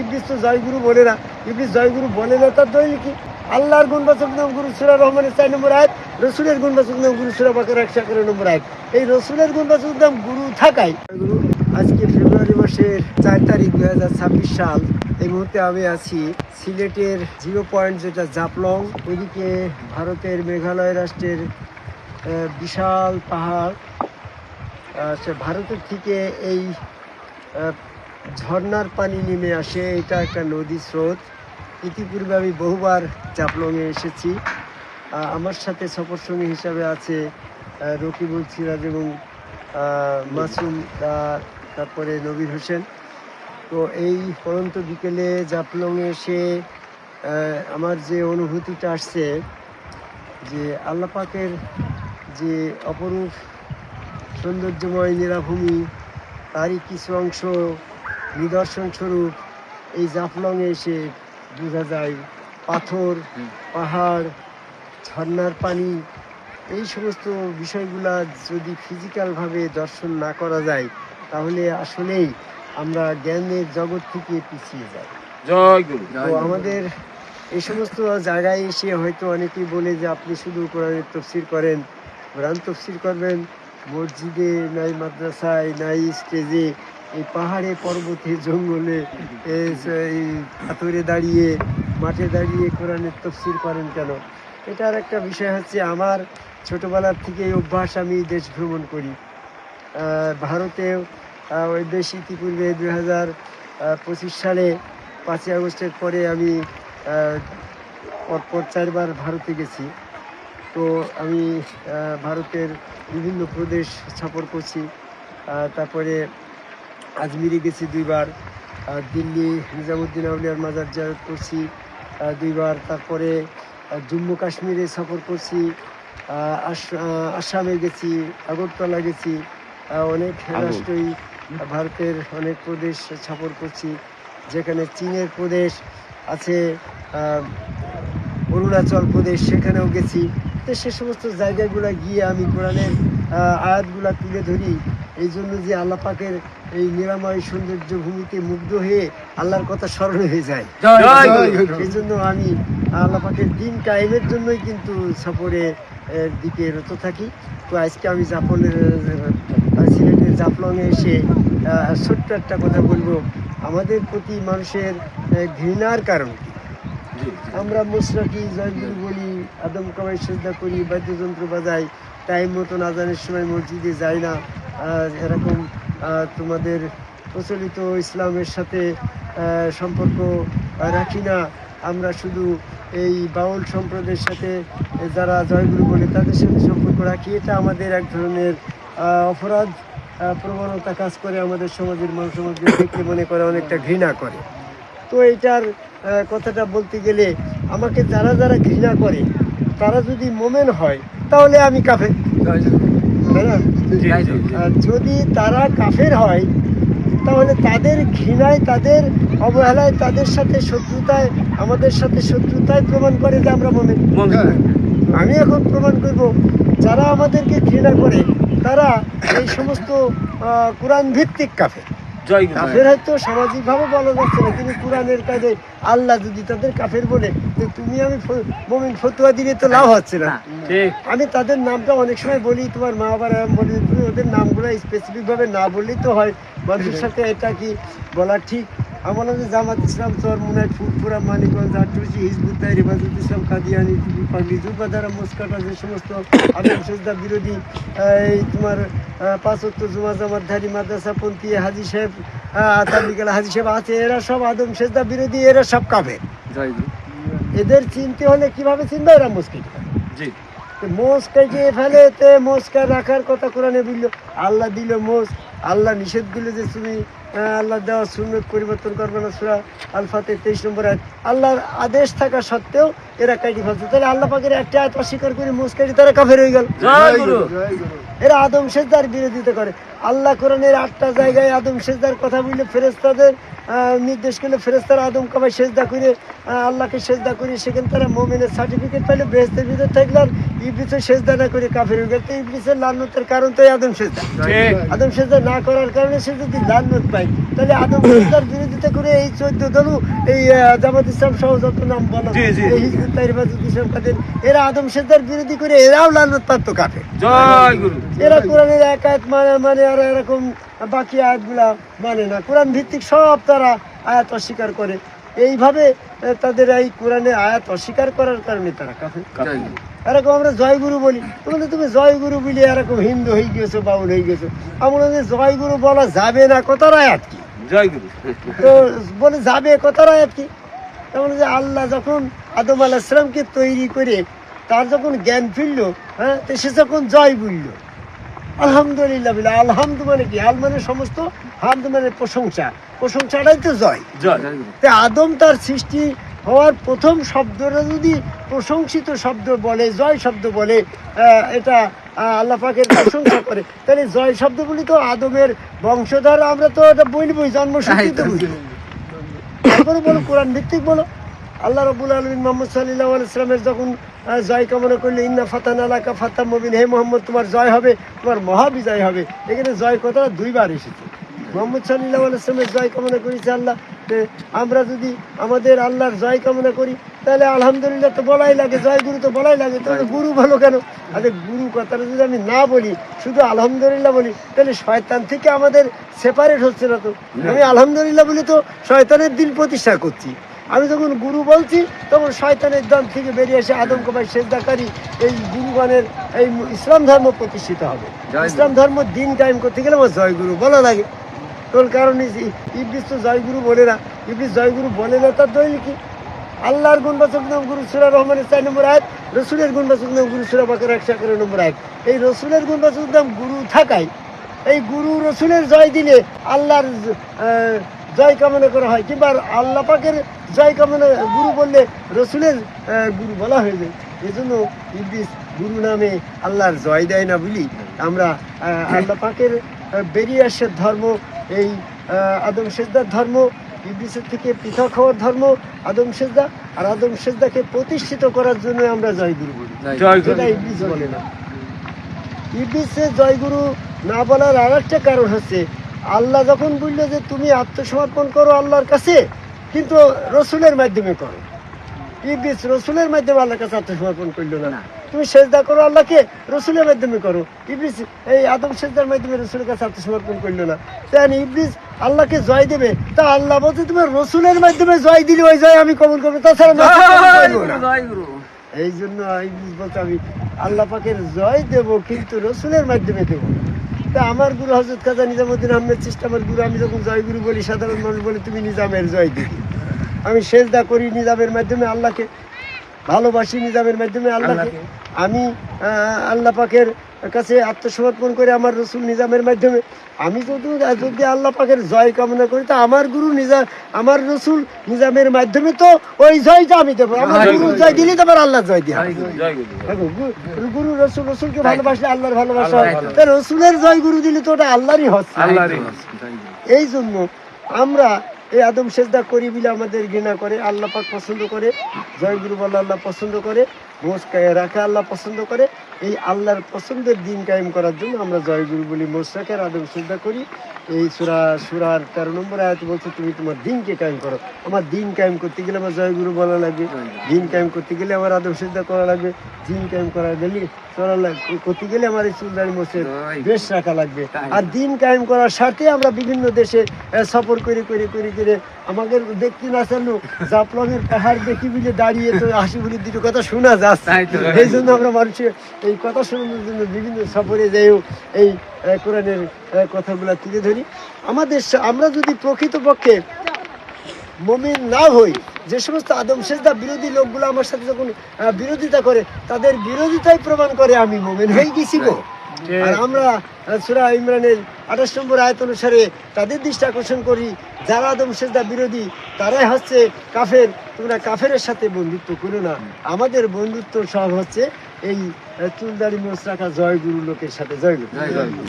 ইবলিস তো জয়গুরু বলে না। ইবলিস জয়গুরু বলে না, তার দলিল কি? আল্লাহর গুণবাচক নাম গুরু সুরা রহমানের চার নম্বর আয়াত, রসুলের গুণবাচক নাম গুরু সুরা বাকের একশো এগারো নম্বর আয়াত। এই রসুলের গুণবাচক নাম গুরু থাকায় গুরু, আজকে ফেব্রুয়ারি মাসের চার তারিখ দুই হাজার ছাব্বিশ সাল, এই মুহূর্তে আমি আছি সিলেটের জিরো পয়েন্ট যেটা জাপলং ওইদিকে ভারতের মেঘালয় রাষ্ট্রের বিশাল পাহাড়। সে ভারতের থেকে এই আহ, ঝর্ণার পানি নেমে আসে এটা একটা নদী স্রোত। ইতিপূর্বে আমি বহুবার জাপলংয়ে এসেছি। আমার সাথে সফর সঙ্গী হিসাবে আছে রকিবুল সিরাজ এবং মাসুম তারপরে নবীর হোসেন। তো এই পরন্ত বিকেলে জাফলংয়ে এসে আমার যে অনুভূতিটা আসছে যে আল্লাপাকের যে অপরূপ সৌন্দর্যময় নিরাভূমি তারই কিছু অংশ নিদর্শন স্বরূপ এই জাফলংয়ে এসে বোঝা যায় পাথর পাহাড় ঝর্ণার পানি এই সমস্ত বিষয়গুলা যদি ফিজিক্যালভাবে দর্শন না করা যায় তাহলে আসলেই আমরা জ্ঞানের জগৎ থেকে পিছিয়ে যাই। জয় তো আমাদের এই সমস্ত জায়গায় এসে হয়তো অনেকেই বলে যে আপনি শুধু কোরআনের তফসির করেন কোরআন তফসির করবেন মসজিদে নাই মাদ্রাসায় নাই স্টেজে এই পাহাড়ে পর্বতে, জঙ্গলে, এই পাথরে দাঁড়িয়ে, মাঠে দাঁড়িয়ে কোরআনের তফসির করেন কেন? এটার একটা বিষয় হচ্ছে আমার ছোটবেলার থেকে অভ্যাস আমি দেশ ভ্রমণ করি। ভারতেও ওই বেশ ইতিপূর্বে দুই হাজার পঁচিশ সালে পাঁচই আগস্টের পরে আমি পরপর চারবার ভারতে গেছি। তো আমি ভারতের বিভিন্ন প্রদেশ সফর করছি। তারপরে আজমিরে গেছি দুইবার। দিল্লি নিজামুদ্দিন আউলিয়ার মাজার জিয়ারত করছি। দুইবার তারপরে জম্মু কাশ্মীরে সফর করছি। আস- আসামে গেছি আগরতলা গেছি। অনেক রাষ্ট্রই ভারতের অনেক প্রদেশ সফর করছি। যেখানে চীনের প্রদেশ আছে অরুণাচল প্রদেশ সেখানেও গেছি। তো সে সমস্ত জায়গাগুলো গিয়ে আমি কোরআনের আয়াতগুলা তুলে ধরি। এই জন্য যে আল্লাহ পাকের এই নিরাময় সৌন্দর্য ভূমিতে মুগ্ধ হয়ে আল্লাহর কথা স্মরণ হয়ে যায়। সেই জন্য আমি আল্লাহ পাকের দিন কায়েমের জন্যই কিন্তু সফরে দিকে রত থাকি। তো আজকে আমি জাফলের আহ, সিলেটের জাফলংয়ে এসে ছোট্ট একটা কথা বলব। আমাদের প্রতি মানুষের ঘৃণার কারণ আমরা মুসরাকি জয়গুরু বলি আদম কামাই শ্রদ্ধা করি বাদ্যযন্ত্র বাজাই টাইম মতো না আজানের সময় মসজিদে যাই না। এরকম তোমাদের প্রচলিত ইসলামের সাথে সম্পর্ক রাখি না। আমরা শুধু এই বাউল সম্প্রদায়ের সাথে যারা জয়গুরু বলে তাদের সাথে সম্পর্ক রাখি। এটা আমাদের এক ধরনের অপরাধ প্রবণতা কাজ করে, আমাদের সমাজের মানুষ সমাজকে দেখলে মনে করে, অনেকটা ঘৃণা করে। তো এটার কথাটা বলতে গেলে আমাকে যারা যারা ঘৃণা করে, তারা যদি মোমেন হয় তাহলে আমি কাফের। আর যদি তারা কাফের হয় তাহলে তাদের ঘৃণায় তাদের অবহেলায় তাদের সাথে শত্রুতায় আমাদের সাথে শত্রুতায় প্রমাণ করে যে আমরা মোমেন। আমি এখন প্রমাণ করব যারা আমাদেরকে ঘৃণা করে তারা এই সমস্ত কোরআন ভিত্তিক কাফের। কাফের হয়তো সামাজিক ভাবে বলা যাচ্ছে না কিন্তু কোরআনের কাজে আল্লাহ যদি তাদের কাফের বলে তুমি আমি মমিন ফতুয়া দিলে তো লাভ হচ্ছে না। আমি তাদের নামটা অনেক সময় বলি তোমার মা বাবার বলি তুমি ওদের নামগুলো স্পেসিফিক ভাবে না বললেই তো হয়। মানুষের সাথে এটা কি বলা ঠিক? আমার যে জামাত ইসলাম চর মুনাই ফুটপুরা মানিকগঞ্জ আটরুচি হিজবুত তাই রেবাজুল ইসলাম কাদিয়ানি পাগলি জুবাদারা মুস্কাটা যে সমস্ত আদম সেজদা বিরোধী এই তোমার পাঁচত্ব জুমা জামাত ধারি মাদ্রাসা পন্থী হাজি সাহেব তাবলিকাল হাজি সাহেব আছে এরা সব আদম সেজদা বিরোধী এরা সব কাবে জয় এদের চিনতে হলে কীভাবে চিনবে এরা মুশকিল জি মোষ কেটে ফেলে তে মোষকে রাখার কথা কোরআনে বলল আল্লাহ দিল মোষ আল্লাহ নিষেধ দিল যে তুমি আল্লাহ দেওয়া সুন্নত পরিবর্তন করবে না সুরা আলফাতে তেইশ নম্বর আয়াত। আল্লাহর আদেশ থাকা সত্ত্বেও এরা কাটি ফেলছে। তাহলে আল্লাহ পাকের একটা আয়াত অস্বীকার করে মোষ কাটি তারা কাফের হয়ে গেল। জয় গুরু। জয় গুরু। এরা আদম সেজদার বিরোধিতা করে। আল্লাহ কোরআনের আটটা জায়গায় আদম সেজদার কথা বললে ফেরেস্তাদের নির্দেশ করলে ফেরেস্তারা আদম কামাই সেজদা করে আল্লাহকে সেজদা করে সেখানে তারা মোমেনের সার্টিফিকেট পাইলে বেহেস্তের ভিতরে থাকলে ইবলিসের সেজদা না করে কাফের হয়ে গেল তো ইবলিসের লান্নতের কারণ তো আদম সেজদা। আদম সেজদা না করার কারণে সে যদি লান্নত পায় তাহলে আদম সেজদার বিরোধিতা করে এই চোদ্দ দলু এই জামাত ইসলাম সহ যত নাম বলো ইসলাম কাদের এরা আদম সেজদার বিরোধী করে এরাও লানত প্রাপ্ত কাফে জয় গুরু এরা কোরআনের এক আয়াত মানে মানে আর এরকম বাকি আয়াতগুলা মানে না। কোরআন ভিত্তিক সব তারা আয়াত অস্বীকার করে। এইভাবে তাদের এই কোরআনে আয়াত অস্বীকার করার কারণে তারা কাফে এরকম আমরা জয়গুরু বলি। বলে তুমি জয়গুরু বলি এরকম হিন্দু হয়ে গেছো বাউল হয়ে গেছো। আমরা যে জয়গুরু বলা যাবে না কথার আয়াত কি? জয়গুরু। তো বলে যাবে কথার আয়াত কি? তেমন যে আল্লাহ যখন আদম আলাহিসামকে তৈরি করে তার যখন জ্ঞান ফিরল হ্যাঁ তো সে যখন জয় বলল। আলহামদুলিল্লাহ বলে আলহামদু মানে কি? আল মানে সমস্ত হামদ মানে প্রশংসা। প্রশংসাটাই তো জয়। জয়। তে আদম তার সৃষ্টি হওয়ার প্রথম শব্দটা যদি প্রশংসিত শব্দ বলে জয় শব্দ বলে এটা আহ, আল্লাহ পাকের প্রশংসা করে তাহলে জয় শব্দ বলি তো আদমের বংশধর আমরা তো এটা বলবই জন্মসূত্রিত তো বুঝি তারপরে বলো কোরআন ভিত্তিক বলো। আল্লাহ রবুল আলমিন মোহাম্মদ সাল্লাহ আলাইসলামের যখন জয় কামনা করলে ইন্না ফাতান আলাকা ফাতা মবিন হে মোহাম্মদ তোমার জয় হবে তোমার মহাবিজয় হবে। এখানে জয় কথা দুইবার এসেছে। মোহাম্মদ সাল্লাহ আলাইসলামের জয় কামনা করেছে আল্লাহ আমরা যদি আমাদের আল্লাহর জয় কামনা করি তাহলে আলহামদুলিল্লাহ তো বলাই লাগে জয় গুরু তো বলাই লাগে তাহলে গুরু। ভালো কেন? আরে গুরু কথাটা যদি আমি না বলি শুধু আলহামদুলিল্লাহ বলি তাহলে শয়তান থেকে আমাদের সেপারেট হচ্ছে না তো? আমি আলহামদুলিল্লাহ বলি তো শয়তানের দিন প্রতিষ্ঠা করছি। আমি যখন গুরু বলছি তখন শয়তানের দল থেকে বেরিয়ে এসে আদম কবাই সেজদাকারী এই গুরুগণের এই ইসলাম ধর্ম প্রতিষ্ঠিত হবে। ইসলাম ধর্ম দিন টাইম করতে গেলে আমার জয় গুরু বলা লাগে। তোর কারণ ইবলিস তো জয়গুরু বলে না। ইবলিস জয়গুরু বলে না তার দলিল কি? আল্লাহর গুণবাচক নাম গুরু সুরা রহমানের চার নম্বর আয়াত, রসুলের গুণবাচক নাম গুরু সুরা বাকের একশো এগারো নম্বর আয়াত। এই রসুলের গুণবাচক নাম গুরু থাকায়, এই গুরু রসুলের জয় দিলে আল্লাহর জয় কামনা করা হয়। কিংবা আল্লাহ পাকের জয় কামনা, গুরু বললে রসুলের গুরু বলা হয়ে যায়। এই জন্য ইবলিস গুরু নামে আল্লাহর জয় দেয় না বলি। আমরা আল্লাহ পাকের বেরিয়ে আসার ধর্ম এই আদম সেজদার ধর্ম ইবলিসের থেকে পৃথক হওয়ার ধর্ম আদম সেজদা আর আদম সেজদাকে প্রতিষ্ঠিত করার জন্য আমরা জয়গুরু বলি। যেটা ইবলিস বলে না। ইবলিসের জয়গুরু না বলার আর একটা কারণ হচ্ছে আল্লাহ যখন বলল যে তুমি আত্মসমর্পণ করো আল্লাহর কাছে কিন্তু রসুলের মাধ্যমে করো। ইবলিস রসুলের মাধ্যমে আল্লাহর কাছে আত্মসমর্পণ করল না। তুমি সেজদা করো আল্লাহকে রসুলের মাধ্যমে করো। ইবলিস এই আদম সেজদার মাধ্যমে রসুলের কাছে আত্মসমর্পণ করল না। তাই ইবলিস আল্লাহকে জয় দেবে। তা আল্লাহ বলছে তুমি রসুলের মাধ্যমে জয় দিলে ওই জয় আমি কবুল করব। তাছাড়া এই জন্য ইবলিস বলতে আমি আল্লাহ পাকের জয় দেব কিন্তু রসুলের মাধ্যমে দেব তা আমার গুরু হজরত খাজা নিজামুদ্দিন আহমেদ চিস্তা আমার গুরু আমি যখন জয় গুরু বলি সাধারণ মানুষ বলে তুমি নিজামের জয় দিবি। আমি সেজদা করি নিজামের মাধ্যমে আল্লাহকে ভালোবাসি নিজামের মাধ্যমে আল্লাহকে। আমি আল্লাহ পাকের কাছে আত্মসমর্পণ করে আমার রসুল নিজামের মাধ্যমে। আমি যদি যদি আল্লাহ পাকের জয় কামনা করি তা আমার গুরু নিজাম আমার রসুল নিজামের মাধ্যমে তো ওই জয়টা আমি দেবো। আমার গুরু জয় দিলে তো আমার আল্লাহ জয় দিয়া গুরু রসুল রসুলকে ভালোবাসলে আল্লাহর ভালোবাসা হয়। তা রসুলের জয় গুরু দিলে তো ওটা আল্লাহরই হচ্ছে এই জন্য আমরা এই আদম সেজদা করি বলে আমাদের ঘৃণা করে আল্লাপাক পছন্দ করে জয়গুরু বলে আল্লাহ পছন্দ করে। মোজ রাখা, আল্লাহ পছন্দ করে। এই আল্লাহর পছন্দের দিন কায়েম করার জন্য আমরা জয় গুরু বলি মোজ আদম সেজদা করি। এই সুরা, সুরার তেরো নম্বর আয়াত বলছে, তুমি তোমার দিনকে কায়েম করো। আমার দিন কায়েম করতে গেলে আমার জয় গুরু বলা লাগবে। দিন কায়েম করতে গেলে আমার আদম সেজদা করা লাগবে। দিন কায়েম করা গেলে করা লাগবে করতে গেলে আমার এই চুলদারি মোষের বেশ রাখা লাগবে। আর দিন কায়েম করার সাথে আমরা বিভিন্ন দেশে সফর করে করে করে করে আমাদের দেখতে না চালু জাপলংয়ের পাহাড় দেখি বুঝে দাঁড়িয়ে তো হাসি বলি দুটো কথা শোনা এই জন্য আমরা মানুষের এই কথা শোনানোর জন্য বিভিন্ন সফরে যাইও, এই কোরআনের কথাগুলো তুলে ধরি। আমাদের আমরা যদি প্রকৃতপক্ষে মমিন না হই, যে সমস্ত আদম সেজদা বিরোধী লোকগুলো আমার সাথে যখন বিরোধিতা করে, তাদের বিরোধিতাই প্রমাণ করে আমি মোমেন হয়ে গেছি গো। আর আমরা সুরা ইমরানের আঠাশ নম্বর আয়ত অনুসারে তাদের দৃষ্টি আকর্ষণ করি যারা আদম সেজদা বিরোধী তারাই হচ্ছে কাফের। তোমরা কাফেরের সাথে বন্ধুত্ব করো না। আমাদের বন্ধুত্ব সব হচ্ছে এই চুলদারি রাখা জয়গুরু লোকের সাথে। জয় গুরু জয় গুরু।